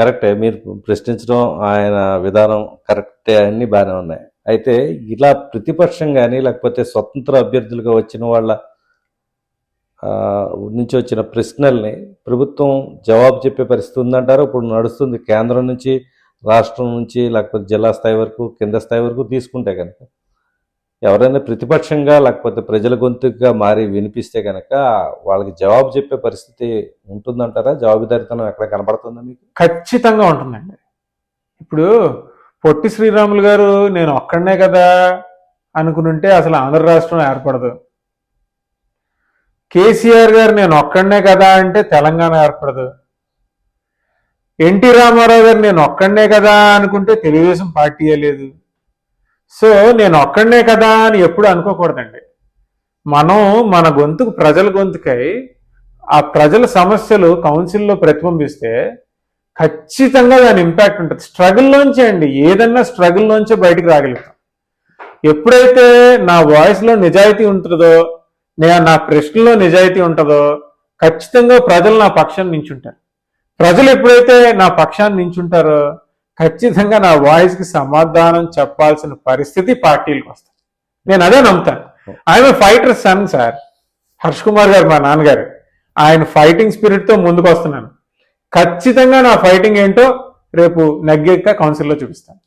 కరెక్టే మీరు ప్రశ్నించడం ఆయన విధానం కరెక్టే అన్ని బాగానే ఉన్నాయి. అయితే ఇలా ప్రతిపక్షం కానీ లేకపోతే స్వతంత్ర అభ్యర్థులుగా వచ్చిన వాళ్ళ నుంచి వచ్చిన ప్రశ్నల్ని ప్రభుత్వం జవాబు చెప్పే పరిస్థితి ఉందంటారు? ఇప్పుడు నడుస్తుంది కేంద్రం నుంచి రాష్ట్రం నుంచి లేకపోతే జిల్లా స్థాయి వరకు కింద స్థాయి వరకు తీసుకుంటే కనుక. ఎవరైనా ప్రతిపక్షంగా లేకపోతే ప్రజల గొంతుగా మారి వినిపిస్తే కనుక వాళ్ళకి జవాబు చెప్పే పరిస్థితి ఉంటుందంటారా? జవాబుదారితనం ఎక్కడ కనబడుతుందా మీకు? ఖచ్చితంగా ఉంటుందండి. ఇప్పుడు పొట్టి శ్రీరాములు గారు నేను ఒక్కడనే కదా అనుకునుంటే అసలు ఆంధ్ర రాష్ట్రం ఏర్పడదు. కేసీఆర్ గారు నేను ఒక్కడనే కదా అంటే తెలంగాణ ఏర్పడదు. ఎన్టీ రామారావు గారు నేను ఒక్కడనే కదా అనుకుంటే తెలుగుదేశం పార్టీ లేదు. సో నేను ఒక్కడనే కదా అని ఎప్పుడు అనుకోకూడదండి. మనం మన గొంతుకు ప్రజల గొంతుకై ఆ ప్రజల సమస్యలు కౌన్సిల్లో ప్రతిబింబిస్తే ఖచ్చితంగా దాని ఇంపాక్ట్ ఉంటుంది. స్ట్రగుల్లోంచే అండి. ఏదన్నా స్ట్రగుల్లోంచే బయటికి రాగలుగుతాం. ఎప్పుడైతే నా వాయిస్లో నిజాయితీ ఉంటుందో నేను నా ప్రశ్నలో నిజాయితీ ఉంటుందో ఖచ్చితంగా ప్రజలు నా పక్షాన్ని నించుంటారు ప్రజలు ఎప్పుడైతే నా పక్షాన్ని నించుంటారో ఖచ్చితంగా నా వాయిస్కి సమాధానం చెప్పాల్సిన పరిస్థితి పార్టీలకు వస్తుంది. నేను అదే నమ్ముతాను. ఆయన fighter son sir Harsh Kumar గారు మా నాన్నగారు ఆయన ఫైటింగ్ స్పిరిట్తో ముందుకు వస్తున్నాను. ఖచ్చితంగా నా ఫైటింగ్ ఏంటో రేపు నగ్గేక కౌన్సిల్లో చూపిస్తాను.